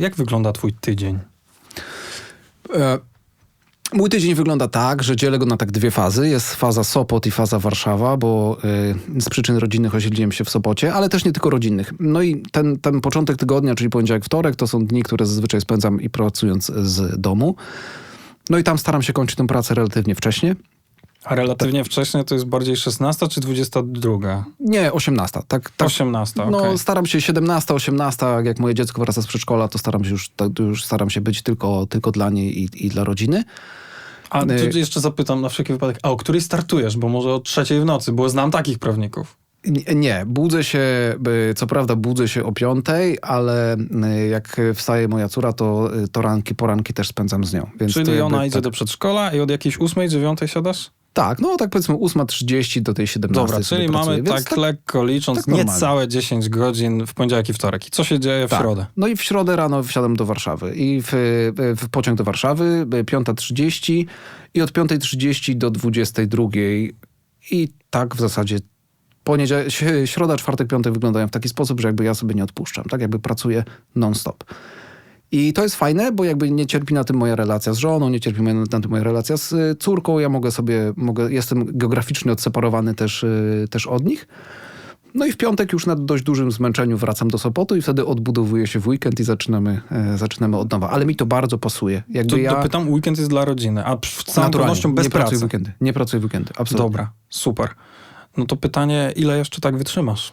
Jak wygląda twój tydzień? E, Mój tydzień wygląda tak, że dzielę go na tak dwie fazy. Jest faza Sopot i faza Warszawa, bo y, z przyczyn rodzinnych osiedliłem się w Sopocie, ale też nie tylko rodzinnych. No i ten, ten początek tygodnia, czyli poniedziałek, wtorek, to są dni, które zazwyczaj spędzam i pracując z domu. No i tam staram się kończyć tę pracę relatywnie wcześnie. A relatywnie wcześnie to jest bardziej 16 czy 22? Nie, 18. Tak, tak, 18, okej. No, staram się 17, 18, jak moje dziecko wraca z przedszkola, to staram się już, to już staram się być tylko, tylko dla niej i, i dla rodziny. A y- tu jeszcze zapytam na wszelki wypadek, a o której startujesz? Bo może o trzeciej w nocy, bo znam takich prawników. Nie, budzę się, co prawda budzę się o piątej, ale y, jak wstaje moja córa, to, y, to ranki, poranki też spędzam z nią. Czyli ona idzie tak, do przedszkola i od jakiejś 8, 9 siadasz? Tak, no tak powiedzmy 8.30 do tej 17. Dobra, czyli mamy więc tak, lekko licząc tak niecałe 10 godzin w poniedziałek i wtorek. I co się dzieje w Tak. środę? No i w środę rano wsiadam do Warszawy i w, w pociąg do Warszawy 5.30 i od 5.30 do 22.00 i tak w zasadzie poniedziałek, środa, czwartek, piątek wyglądają w taki sposób, że jakby ja sobie nie odpuszczam, tak jakby pracuję non-stop. I to jest fajne, bo jakby nie cierpi na tym moja relacja z żoną, nie cierpi na tym moja relacja z y, córką. Ja mogę sobie, mogę, jestem geograficznie odseparowany też, y, też od nich. No i w piątek już na dość dużym zmęczeniu wracam do Sopotu i wtedy odbudowuję się w weekend i zaczynamy, e, zaczynamy od nowa. Ale mi to bardzo pasuje. Jakby To ja dopytam, weekend jest dla rodziny, a z całą pewnością bez nie pracuję pracy. w weekendy. Nie pracuję weekendy, absolutnie. Dobra, super. No to pytanie, ile jeszcze tak wytrzymasz?